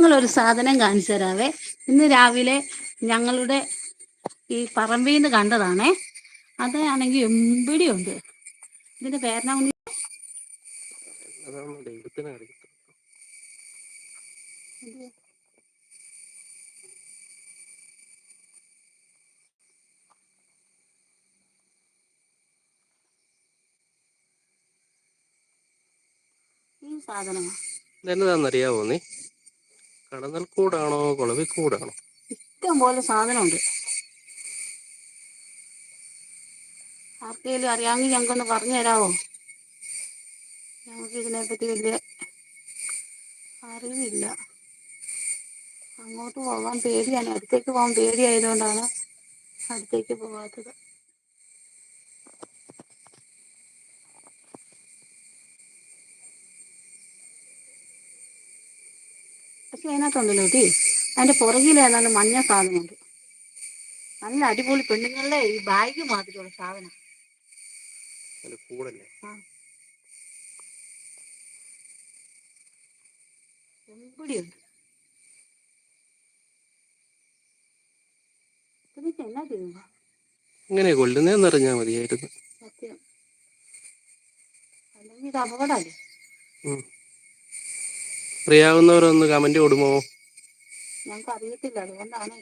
നിങ്ങളൊരു സാധനം കാണിച്ചു തരാവേ. ഇന്ന് രാവിലെ ഞങ്ങളുടെ ഈ പറമ്പിൽ നിന്ന് കണ്ടതാണേ. അതാണെങ്കിൽ എമ്പിടി ഉണ്ട് ഇതിന്റെ പേരണ സാധനമാ ഈ സാധനമാണ് ഇതെന്നതാണെന്നറിയാവോ നീ? കടന്നൽ കൂടാണോ കുളവിക്കൂടാണോ ഇഷ്ടം പോലെ സാധനമുണ്ട്. ആർക്കെങ്കിലും അറിയാമെങ്കിൽ ഞങ്ങൾക്കൊന്ന് പറഞ്ഞു തരാമോ ഞങ്ങൾക്ക് ഇതിനെപ്പറ്റി വലിയ അറിവില്ല. അങ്ങോട്ട് പോകാൻ പേടിയാണ്. അടുത്തേക്ക് പോകാൻ പേടിയായതുകൊണ്ടാണ് അടുത്തേക്ക് പോകാത്തത്. പക്ഷെ അതിനകത്തുണ്ടല്ലോ ടീ അതിന്റെ പുറകിലേതാണ് മഞ്ഞ സാധനമുണ്ട്. നല്ല അടിപൊളി പെണ്ണുങ്ങളുടെ ഈ ബാഗ് മാതിരിയുള്ള സാധനം. എന്നാ ചെയ്യുക ഇങ്ങനെ കൊല്ലുന്നറിഞ്ഞാ മതിയായിരുന്നു. സത്യം. അല്ലെങ്കിൽ ഇത് അപകടമല്ലേ? അറിയാവുന്നവരൊന്ന് കമന്റ് കൊടുമോ? ഞങ്ങൾക്ക് അറിയത്തില്ല അതുകൊണ്ടാണ്